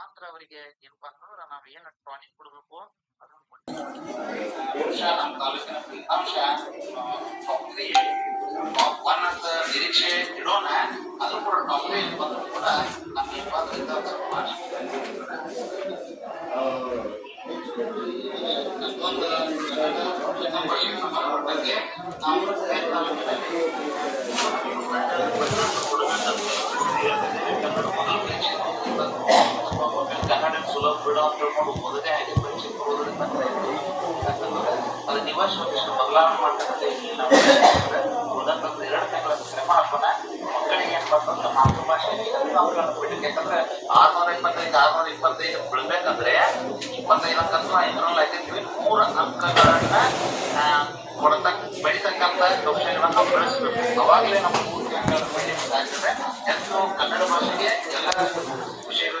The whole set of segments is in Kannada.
ಮಾತ್ರ ಅವರಿಗೆ ಏನಪ್ಪಾ ಅಂತಂದ್ರ ನಾವ್ ಏನ್ ಟಾನಿಕ್ ಕೊಡ್ಬೇಕು ಅದನ್ನ ಬಹುಶಃ ನಮ್ಮ ತಾಲೂಕಿನ ಫಲಿತಾಂಶ ಟಾಪ್ ತ್ರೀ ಟಾಪ್ ಒನ್ ಅಂತ ನಿರೀಕ್ಷೆ ಇಡೋಣ ಅದು ಕೂಡ ಟಾಪ್ ತ್ರೀ ಬಂದ್ರು ಕೂಡ ನಮ್ಗೆ ಏನಪ್ಪಾ ಅಂದ್ರೆ ಇದು ಸ್ವಲ್ಪ ಒಂದು ನಮ್ಮ ಶಿಕ್ಷಣ ಸಂಬಂಧಪಟ್ಟಂಗೆ ನಾವು ಸುಲಭ ಬಿಡ ಹಾಗೆ ಹೇಳ್ಕೊಂಡು ಓದದೇ ಯಾಕಂದ್ರೆ ಪರೀಕ್ಷೆ ಅದು ನಿವಾಸ ಒಂದಿಷ್ಟು ಬದಲಾವಣೆ ಮಾಡ್ತಕ್ಕಂಥ ಉದಾಹರಣೆ ಎರಡು ತಿಂಗಳ ಶ್ರಮ ಹಾಕೋಣ ಮಕ್ಕಳಿಗೆ ಏನಪ್ಪ ಅಂತಂದ್ರೆ ಮಾತೃಭಾಷೆಯಲ್ಲಿ ನಾವು ಬಿಟ್ಟಿಗೆ ಯಾಕಂದ್ರೆ ಆರ್ನೂರ ಇಪ್ಪತ್ತೈದು ಆರ್ನೂರ ಇಪ್ಪತ್ತೈದು ಬಿಡ್ಬೇಕಂದ್ರೆ ಇಪ್ಪತ್ತೈದು ಅಂಕ ಐನೂರಲ್ಲಿ ಐದೈದು ಮೂರು ಅಂಕಗಳನ್ನ ಕೊಡತಕ್ಕ ಬೆಳಿತಕ್ಕಂಥ ಕೌಶಲ್ಯವನ್ನು ಬೆಳೆಸಬೇಕು ಅವಾಗಲೇ ನಮ್ಮ ಪೂರ್ತಿ ಅಂಕಗಳ ಬೆಳೀಲಿಕ್ಕೆ ಆಗ್ತದೆ ಹೆಚ್ಚು ಕನ್ನಡ ಭಾಷೆಗೆ ಎಲ್ಲ ವಿಷಯಗಳಿಗಿಂತ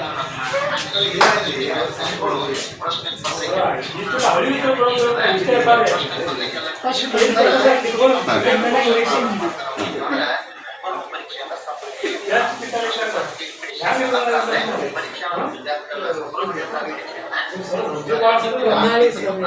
ಎಲ್ಲರ ಇಚ್ಛೆಯನ್ನ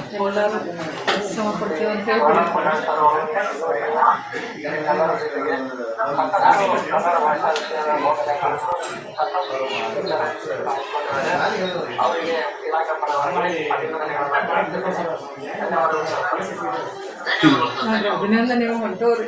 ಎಲ್ಲರೂ ಶ್ರಮ ಪಡ್ತೀವಿ ಅಂತ ಹೇಳ್ಬಿಡಿ ಅವರಿಗೆ ಇಲಾಖೆ ಪರವಾಗಿ ನೋಡ್ರಿ ಅಭಿನಂದನೆ ಹೊಂಟವ್ರಿ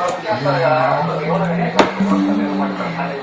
ಕ್ಲಿಯರಿಟಿಗೆ ಬಂದ್ ಮಾಡಿ